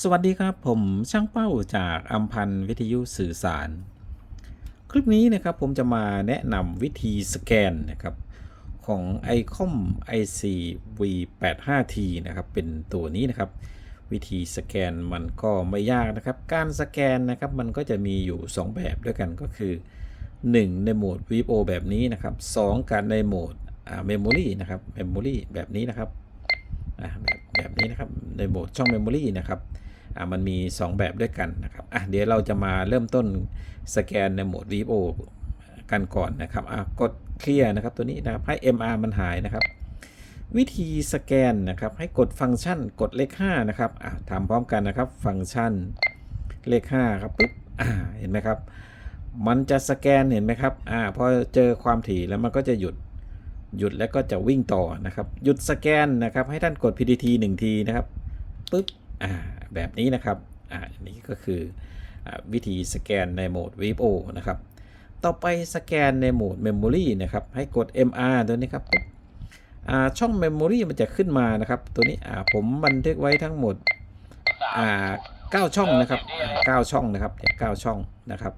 สวัสดีครับผมช่างเป้าจากอัมพันธ์วิทยุสื่อสาร คลิปนี้นะครับผมจะมาแนะนำวิธีสแกนนะครับของ ICOM IC V85T นะครับเป็นตัวนี้นะครับ วิธีสแกนมันก็ไม่ยากนะครับ การสแกนนะครับมันก็จะมีอยู่ 2 แบบด้วยกันก็คือ 1 ในโหมด VO แบบนี้นะครับ2การในโหมดอ่า Memory นะครับ Memory แบบนี้นะครับแบบแบบนี้นะครับในโหมดช่องเมมโมรีนะครับ มันมี 2 แบบด้วยกันนะครับอะเดี๋ยวเราจะมาเริ่มต้นสแกนในโหมด VO กันก่อนนะครับอะกดเคลียร์นะครับตัวนี้นะครับให้ MR มันหายนะครับ วิธีสแกนนะครับให้กดฟังก์ชันกดเลข5นะครับอะทำพร้อมกันนะครับฟังก์ชันเลข5ครับปุ๊บอ่าเห็นไหมครับ มันจะสแกนเห็นไหมครับอ่าพอเจอความถี่แล้วมันก็จะหยุดหยุดแล้วก็จะวิ่งต่อนะครับ หยุดสแกนนะครับ ให้ท่านกด PDT 1ทีนะครับปึ๊บ แบบนี้นะครับอ่าอันนี้ก็คืออวิธีสแกนในโหมด VO นะครับ ต่อไปสแกนในโหมด Memory นะครับ ให้กด MR ตัวนี้ครับอ่าช่อง Memory มันจะขึ้นมานะครับ ตัวนี้อ่าผมบันทึกไว้ทั้งหมดอ่า9ช่องนะครับ9ช่องนะครับเนี่ย9ช่องนะครับ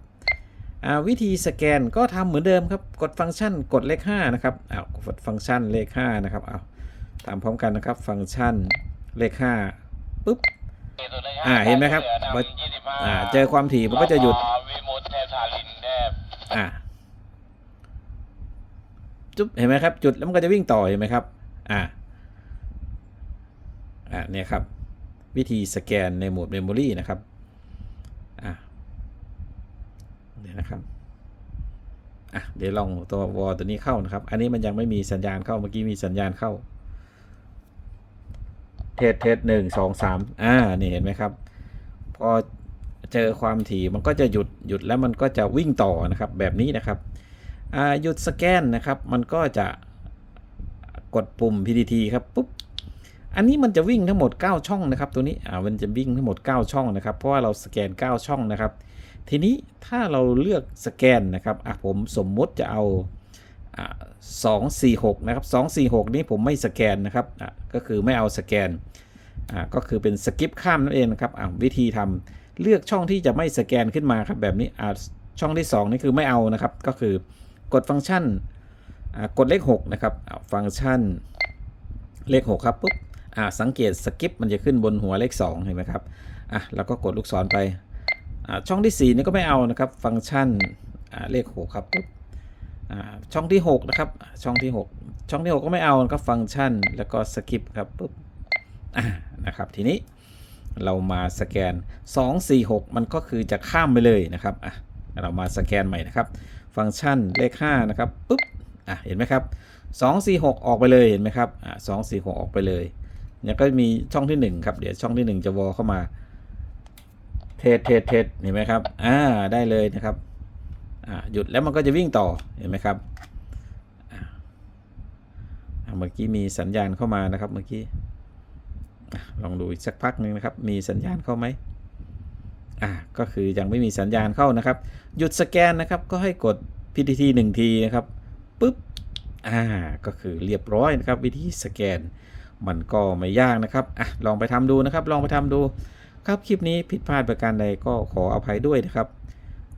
วิธีสแกนก็ทำเหมือนเดิมครับ กดฟังก์ชันกดเลข5นะครับอ้าวกดฟังก์ชันเลข5นะครับอ้าวทำพร้อมกันนะครับ ฟังก์ชันเลข5ปุ๊บ อ่าเห็นไหมครับว่าอ่าเจอความถี่มันก็จะหยุดวีโมแทบชาลินแทบอ่าจุ๊บเห็นไหมครับ จุดแล้วมันก็จะวิ่งต่อเห็นไหมครับ อ่าอ่าเนี่ยครับ วิธีสแกนในโหมดเมมโมรีนะครับอ่าเดี๋ยวนะครับอะเดี๋ยวลองตัววอลตัวนี้เข้านะครับ อันนี้มันยังไม่มีสัญญาณเข้าเมื่อกี้มีสัญญาณเข้า เทสเทสหนึ่งสองสามอ่านี่เห็นไหมครับ พอเจอความถี่มันก็จะหยุดหยุดแล้วมันก็จะวิ่งต่อนะครับแบบนี้นะครับอ่าหยุดสแกนนะครับ มันก็จะกดปุ่ม PDT ครับปุ๊บอันนี้มันจะวิ่งทั้งหมด 9 ช่องนะครับ ตัวนี้อ่ามันจะวิ่งทั้งหมด 9 ช่องนะครับ เพราะว่าเราสแกน 9 ช่องนะครับ ทีนี้ถ้าเราเลือกสแกนนะครับอะผมสมมุติจะเอาอ่า 246 นะครับ 246 นี้ผมไม่สแกนนะครับก็คือไม่เอาสแกนก็คือเป็นสกิปข้ามนั่นเองนะครับวิธีทำเลือกช่องที่จะไม่สแกนขึ้นมาครับแบบนี้ช่องที่ 2 นี่คือไม่เอานะครับ ก็คือกดฟังก์ชันกดเลข6นะครับฟังก์ชันเลข 6 ครับปุ๊บสังเกตสกิปมันจะขึ้นบนหัวเลข 2 เห็นไหมครับอะแล้วก็กดลูกศรไปช่องที่ 4 นี่ก็ไม่เอานะครับ ฟังก์ชันเลข 6 ครับปุ๊บ ช่องที่ 6 นะครับ ช่องที่ 6 ช่องที่ 6 ก็ไม่เอานะครับฟังก์ชันแล้วก็สกิปครับปุ๊บนะครับทีนี้เรามาสแกน 2 4 6 มันก็คือจะข้ามไปเลยนะครับอะเรามาสแกนใหม่นะครับ ฟังก์ชันเลข5นะครับปุ๊บอะเห็นไหมครับ 2 4 6 ออกไปเลยเห็นไหมครับอ่า2 4 6 ออกไปเลยเนี่ยก็มีช่องที่ 1 ครับ เดี๋ยวช่องที่ 1 จะวอลเข้ามาเทสเทสเทสเห็นไหมครับอ่าได้เลยนะครับ หยุดแล้วมันก็จะวิ่งต่อเห็นไหมครับเมื่อกี้มีสัญญาณเข้ามานะครับเมื่อกี้ลองดูอีกสักพักหนึ่งนะครับ มีสัญญาณเข้าไหมอ่าก็คือยังไม่มีสัญญาณเข้านะครับ หยุดสแกนนะครับก็ให้กด PTT 1ทีนะครับปุ๊บอ่าก็คือเรียบร้อยนะครับ วิธีสแกน มันก็ไม่ยากนะครับอะลองไปทำดูนะครับ ลองไปทำดู ครับคลิปนี้ผิดพลาดประการใดก็ขออภัยด้วยนะครับ